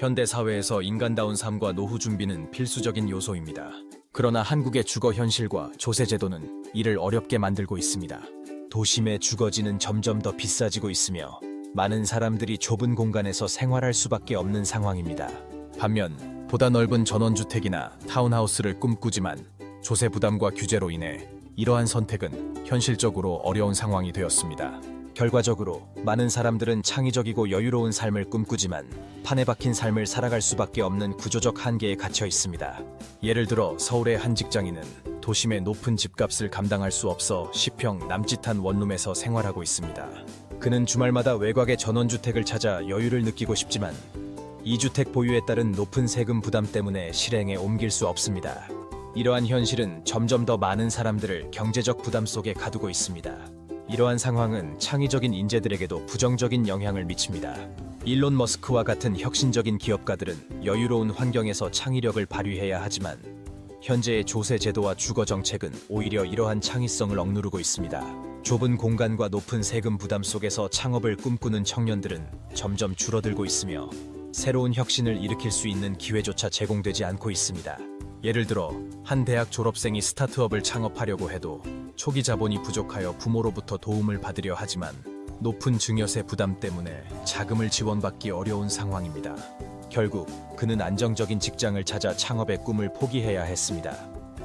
현대 사회에서 인간다운 삶과 노후 준비는 필수적인 요소입니다. 그러나 한국의 주거 현실과 조세 제도는 이를 어렵게 만들고 있습니다. 도심의 주거지는 점점 더 비싸지고 있으며 많은 사람들이 좁은 공간에서 생활할 수밖에 없는 상황입니다. 반면 보다 넓은 전원주택이나 타운하우스를 꿈꾸지만 조세 부담과 규제로 인해 이러한 선택은 현실적으로 어려운 상황이 되었습니다. 결과적으로 많은 사람들은 창의적이고 여유로운 삶을 꿈꾸지만 판에 박힌 삶을 살아갈 수밖에 없는 구조적 한계에 갇혀 있습니다. 예를 들어 서울의 한 직장인은 도심의 높은 집값을 감당할 수 없어 10평 남짓한 원룸에서 생활하고 있습니다. 그는 주말마다 외곽의 전원주택을 찾아 여유를 느끼고 싶지만 이 주택 보유에 따른 높은 세금 부담 때문에 실행에 옮길 수 없습니다. 이러한 현실은 점점 더 많은 사람들을 경제적 부담 속에 가두고 있습니다. 이러한 상황은 창의적인 인재들에게도 부정적인 영향을 미칩니다. 일론 머스크와 같은 혁신적인 기업가들은 여유로운 환경에서 창의력을 발휘해야 하지만 현재의 조세 제도와 주거 정책은 오히려 이러한 창의성을 억누르고 있습니다. 좁은 공간과 높은 세금 부담 속에서 창업을 꿈꾸는 청년들은 점점 줄어들고 있으며 새로운 혁신을 일으킬 수 있는 기회조차 제공되지 않고 있습니다. 예를 들어 한 대학 졸업생이 스타트업을 창업하려고 해도 초기 자본이 부족하여 부모로부터 도움을 받으려 하지만 높은 증여세 부담 때문에 자금을 지원받기 어려운 상황입니다. 결국 그는 안정적인 직장을 찾아 창업의 꿈을 포기해야 했습니다.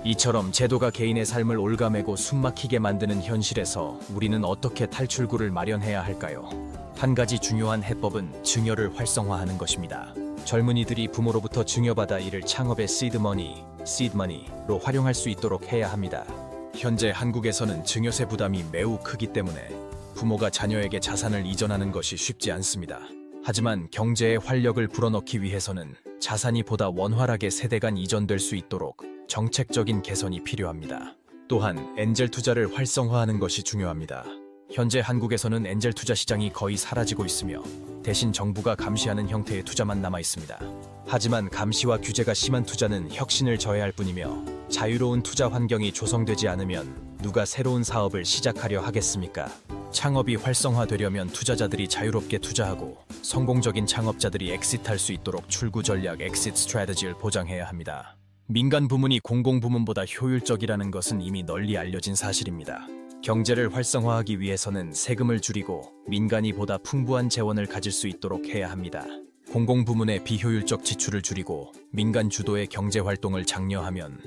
이처럼 제도가 개인의 삶을 올가매고 숨막히게 만드는 현실에서 우리는 어떻게 탈출구를 마련해야 할까요? 한 가지 중요한 해법은 증여를 활성화하는 것입니다. 젊은이들이 부모로부터 증여받아 이를 창업의 시드머니, 시드머니로 활용할 수 있도록 해야 합니다. 현재 한국에서는 증여세 부담이 매우 크기 때문에 부모가 자녀에게 자산을 이전하는 것이 쉽지 않습니다. 하지만 경제의 활력을 불어넣기 위해서는 자산이 보다 원활하게 세대 간 이전될 수 있도록 정책적인 개선이 필요합니다. 또한 엔젤 투자를 활성화하는 것이 중요합니다. 현재 한국에서는 엔젤 투자 시장이 거의 사라지고 있으며 대신 정부가 감시하는 형태의 투자만 남아 있습니다. 하지만 감시와 규제가 심한 투자는 혁신을 저해할 뿐이며 자유로운 투자 환경이 조성되지 않으면 누가 새로운 사업을 시작하려 하겠습니까? 창업이 활성화되려면 투자자들이 자유롭게 투자하고 성공적인 창업자들이 엑시트할 수 있도록 출구 전략 엑시트 스트래티지를 보장해야 합니다. 민간 부문이 공공 부문보다 효율적이라는 것은 이미 널리 알려진 사실입니다. 경제를 활성화하기 위해서는 세금을 줄이고 민간이 보다 풍부한 재원을 가질 수 있도록 해야 합니다. 공공 부문의 비효율적 지출을 줄이고 민간 주도의 경제 활동을 장려하면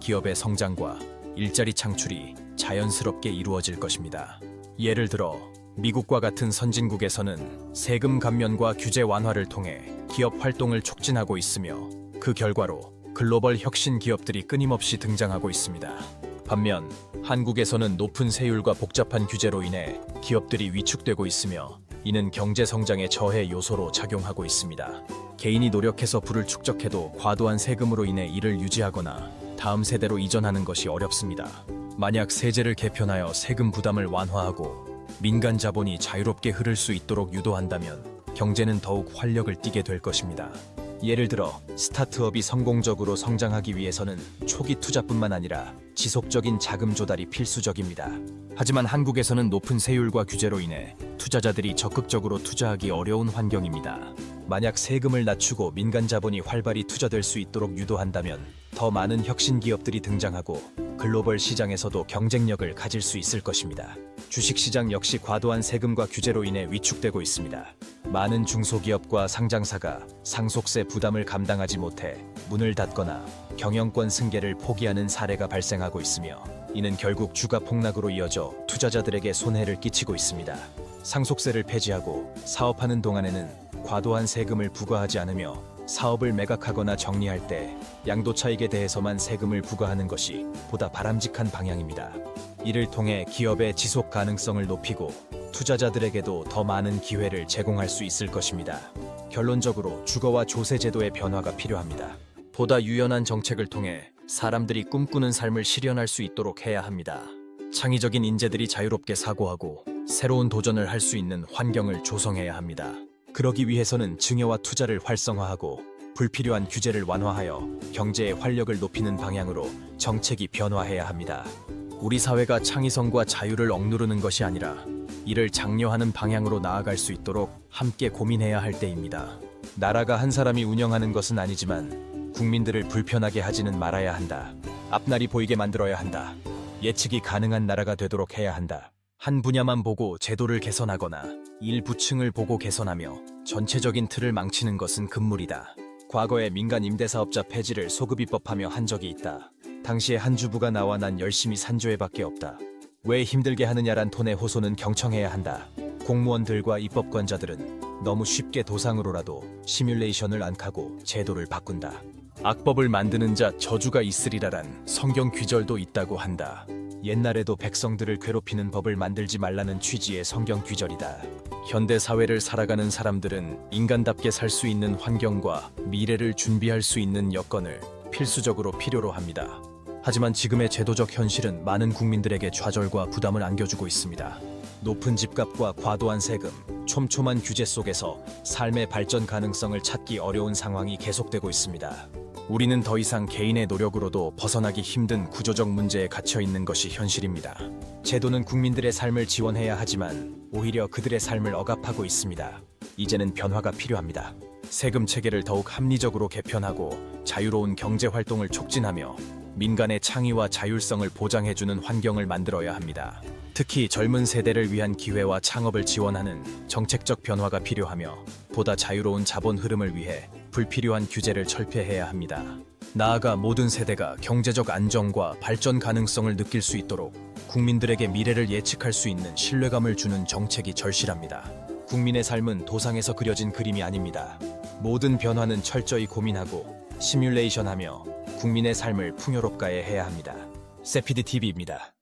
기업의 성장과 일자리 창출이 자연스럽게 이루어질 것입니다. 예를 들어 미국과 같은 선진국에서는 세금 감면과 규제 완화를 통해 기업 활동을 촉진하고 있으며 그 결과로 글로벌 혁신 기업들이 끊임없이 등장하고 있습니다. 반면 한국에서는 높은 세율과 복잡한 규제로 인해 기업들이 위축되고 있으며 이는 경제 성장의 저해 요소로 작용하고 있습니다. 개인이 노력해서 부를 축적해도 과도한 세금으로 인해 이를 유지하거나 다음 세대로 이전하는 것이 어렵습니다. 만약 세제를 개편하여 세금 부담을 완화하고 민간 자본이 자유롭게 흐를 수 있도록 유도한다면 경제는 더욱 활력을 띠게 될 것입니다. 예를 들어 스타트업이 성공적으로 성장하기 위해서는 초기 투자뿐만 아니라 지속적인 자금 조달이 필수적입니다. 하지만 한국에서는 높은 세율과 규제로 인해 투자자들이 적극적으로 투자하기 어려운 환경입니다. 만약 세금을 낮추고 민간 자본이 활발히 투자될 수 있도록 유도한다면 더 많은 혁신 기업들이 등장하고 글로벌 시장에서도 경쟁력을 가질 수 있을 것입니다. 주식 시장 역시 과도한 세금과 규제로 인해 위축되고 있습니다. 많은 중소기업과 상장사가 상속세 부담을 감당하지 못해 문을 닫거나 경영권 승계를 포기하는 사례가 발생하고 있으며 이는 결국 주가 폭락으로 이어져 투자자들에게 손해를 끼치고 있습니다. 상속세를 폐지하고 사업하는 동안에는 과도한 세금을 부과하지 않으며 사업을 매각하거나 정리할 때 양도 차익에 대해서만 세금을 부과하는 것이 보다 바람직한 방향입니다. 이를 통해 기업의 지속 가능성을 높이고 투자자들에게도 더 많은 기회를 제공할 수 있을 것입니다. 결론적으로 주거와 조세 제도의 변화가 필요합니다. 보다 유연한 정책을 통해 사람들이 꿈꾸는 삶을 실현할 수 있도록 해야 합니다. 창의적인 인재들이 자유롭게 사고하고 새로운 도전을 할 수 있는 환경을 조성해야 합니다. 그러기 위해서는 증여와 투자를 활성화하고 불필요한 규제를 완화하여 경제의 활력을 높이는 방향으로 정책이 변화해야 합니다. 우리 사회가 창의성과 자유를 억누르는 것이 아니라 이를 장려하는 방향으로 나아갈 수 있도록 함께 고민해야 할 때입니다. 나라가 한 사람이 운영하는 것은 아니지만 국민들을 불편하게 하지는 말아야 한다. 앞날이 보이게 만들어야 한다. 예측이 가능한 나라가 되도록 해야 한다. 한 분야만 보고 제도를 개선하거나 일부층을 보고 개선하며 전체적인 틀을 망치는 것은 금물이다. 과거에 민간 임대사업자 폐지를 소급입법하며 한 적이 있다. 당시에 한 주부가 나와 난 열심히 산조해밖에 없다. 왜 힘들게 하느냐란 톤의 호소는 경청해야 한다. 공무원들과 입법관자들은 너무 쉽게 도상으로라도 시뮬레이션을 안 하고 제도를 바꾼다. 악법을 만드는 자 저주가 있으리라란 성경 귀절도 있다고 한다. 옛날에도 백성들을 괴롭히는 법을 만들지 말라는 취지의 성경 귀절이다. 현대 사회를 살아가는 사람들은 인간답게 살 수 있는 환경과 미래를 준비할 수 있는 여건을 필수적으로 필요로 합니다. 하지만 지금의 제도적 현실은 많은 국민들에게 좌절과 부담을 안겨주고 있습니다. 높은 집값과 과도한 세금, 촘촘한 규제 속에서 삶의 발전 가능성을 찾기 어려운 상황이 계속되고 있습니다. 우리는 더 이상 개인의 노력으로도 벗어나기 힘든 구조적 문제에 갇혀 있는 것이 현실입니다. 제도는 국민들의 삶을 지원해야 하지만 오히려 그들의 삶을 억압하고 있습니다. 이제는 변화가 필요합니다. 세금 체계를 더욱 합리적으로 개편하고 자유로운 경제 활동을 촉진하며 민간의 창의와 자율성을 보장해주는 환경을 만들어야 합니다. 특히 젊은 세대를 위한 기회와 창업을 지원하는 정책적 변화가 필요하며 보다 자유로운 자본 흐름을 위해 불필요한 규제를 철폐해야 합니다. 나아가 모든 세대가 경제적 안정과 발전 가능성을 느낄 수 있도록 국민들에게 미래를 예측할 수 있는 신뢰감을 주는 정책이 절실합니다. 국민의 삶은 도상에서 그려진 그림이 아닙니다. 모든 변화는 철저히 고민하고 시뮬레이션하며 국민의 삶을 풍요롭게 해야 합니다. 세피드 TV입니다.